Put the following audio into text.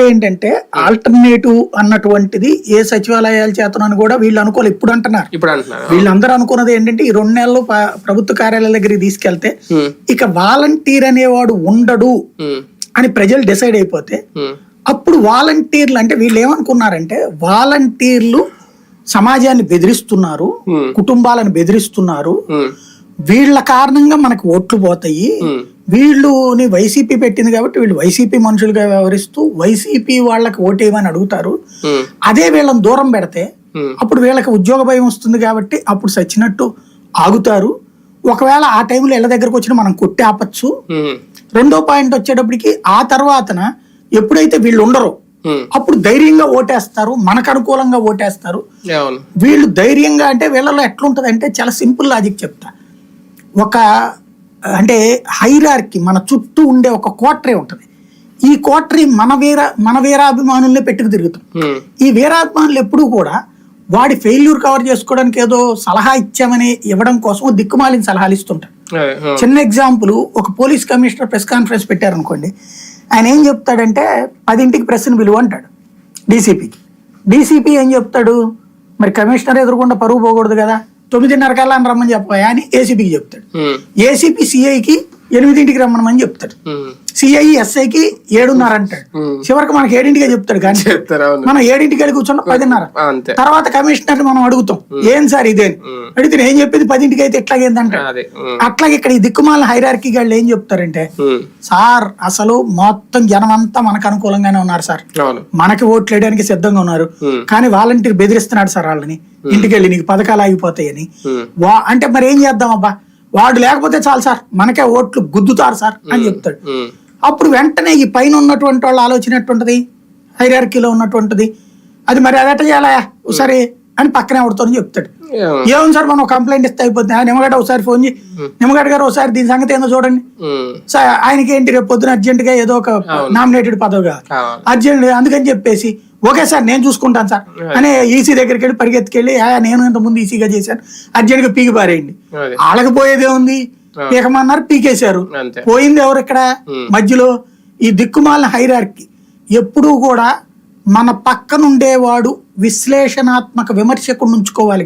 ఏంటంటే ఆల్టర్నేటివ్ అన్నటువంటిది ఏ సచివాలయాల చేతనని కూడా వీళ్ళు అనుకోవాలి ఇప్పుడు అంటున్నారు. ఇప్పుడు అంటున్నారు. వీళ్ళందరూ అనుకున్నది ఏంటంటే ఈ రెండు నెలలు ప్రభుత్వ కార్యాలయాల దగ్గరికి తీసుకెళ్తే ఇక వాలంటీర్ అనేవాడు ఉండడు అని ప్రజలు డిసైడ్ అయిపోతే అప్పుడు వాలంటీర్లు అంటే వీళ్ళు ఏమనుకున్నారంటే వాలంటీర్లు సమాజాన్ని బెదిరిస్తున్నారు కుటుంబాలను బెదిరిస్తున్నారు వీళ్ళ కారణంగా మనకు ఓట్లు పోతాయి. వీళ్ళుని వైసీపీ పెట్టింది కాబట్టి వీళ్ళు వైసీపీ మనుషులుగా వ్యవహరిస్తూ వైసీపీ వాళ్ళకి ఓటేయమని అడుగుతారు. అదే వీళ్ళని దూరం పెడితే అప్పుడు వీళ్ళకి ఉద్యోగ భయం వస్తుంది కాబట్టి అప్పుడు సచ్చినట్టు ఆగుతారు. ఒకవేళ ఆ టైంలో ఇళ్ళ దగ్గరకు వచ్చిన మనం కొట్టి ఆపచ్చు. రెండో పాయింట్ వచ్చేటప్పటికి ఆ తర్వాతన ఎప్పుడైతే వీళ్ళు ఉండరో అప్పుడు ధైర్యంగా ఓటేస్తారు. మనకు అనుకూలంగా ఓటేస్తారు. వీళ్ళు ధైర్యంగా అంటే వీళ్ళలో ఎట్లుంటది అంటే చాలా సింపుల్ లాజిక్ చెప్తా. ఒక అంటే హైరార్కి మన చుట్టూ ఉండే ఒక కోటరీ ఉంటుంది. ఈ కోటరీ మన వీర మన వీరాభిమానుల్ని పెట్టుకు తిరుగుతాం. ఉమ్, ఈ వీరాభిమానులు ఎప్పుడూ కూడా వాడి ఫెయిల్యూర్ కవర్ చేసుకోవడానికి ఏదో సలహా ఇచ్చామని ఇవ్వడం కోసం దిక్కుమాలిన సలహాలు ఇస్తుంటారు. చిన్న ఎగ్జాంపుల్ ఒక పోలీస్ కమిషనర్ ప్రెస్ కాన్ఫరెన్స్ పెట్టారనుకోండి ఆయన ఏం చెప్తాడంటే పదింటికి ప్రెస్ని పిలువ అంటాడు డీసీపీకి డీసీపీ ఏం చెప్తాడు? మరి కమిషనర్ ఎదురుకుండా పరువు పోకూడదు కదా తొమ్మిదిన్నర కల్లా అని రమ్మని చెప్పాయా అని ఏసీపీకి చెప్తాడు. ఏసీపీ సిఐకి ఎనిమిదింటికి రమ్మనమని చెప్తాడు. సిఐ ఎస్ఐకి ఏడున్నర అంటాడు. చివరికి మనకి ఏడింటికే చెప్తాడు కానీ. మనం ఏడింటికి వెళ్ళి కూర్చున్న పదిన్నర. తర్వాత కమిషనర్ మనం అడుగుతాం ఏం సార్ ఇదే. అడిగితే నేను చెప్పేది పదింటికి అయితే ఉమ్, అట్లాగే ఇక్కడ ఈ దిక్కుమాల హైరార్కీ వాళ్ళు ఏం చెప్తారంటే సార్ అసలు మొత్తం జనం అంతా మనకు అనుకూలంగానే ఉన్నారు సార్. మనకి ఓట్లు వేయడానికి సిద్ధంగా ఉన్నారు. కానీ వాలంటీర్ బెదిరిస్తున్నాడు సార్ వాళ్ళని. ఇంటికి వెళ్ళి నీకు పథకాలు ఆగిపోతాయని. అంటే మరి ఏం చేద్దాం అబ్బా? వాడు లేకపోతే చాలు సార్ మనకే ఓట్లు గుద్దుతారు సార్ అని చెప్తాడు. అప్పుడు వెంటనే ఈ పైన ఉన్నటువంటి వాళ్ళ ఆలోచన ఎట్టుంటది హైరార్కీలో ఉన్నటువంటిది అది మరి అదట చేయాలా సరే అని పక్కనే ఎవడుతోని చెప్తాడు. ఏముంది సార్ మనం కంప్లైంట్ ఇస్తే అయిపోతుంది. ఆ నిమ్మగడ్డ ఒకసారి ఫోన్ చేయి. నిమ్మగడ్డ గారు ఒకసారి దీని సంగతి ఏందో చూడండి. సార్ ఆయనకి ఏంటి రేపు పొద్దున అర్జెంట్గా ఏదో ఒక నామినేటెడ్ పదవి కావాలి కావాలి అర్జెంట్ అందుకని చెప్పేసి ఓకే సార్ నేను చూసుకుంటాను సార్. అనే ఈసీ దగ్గరికి వెళ్ళి పరిగెత్తుకెళ్ళి "ఆ, నేను ఇంత ముందు ఈసీగా చేశాను. అర్జెంట్గా పీకి పారేయండి. వాళ్ళకి పోయేదే ఉంది పీకమన్నారు పీకేశారు. పోయింది ఎవరు ఇక్కడ? Hmm. మధ్యలో ఈ దిక్కుమాలిన హైరార్కి ఎప్పుడూ కూడా మన పక్కనుండేవాడు విశ్లేషణాత్మక విమర్శకుడు ఉంచుకోవాలి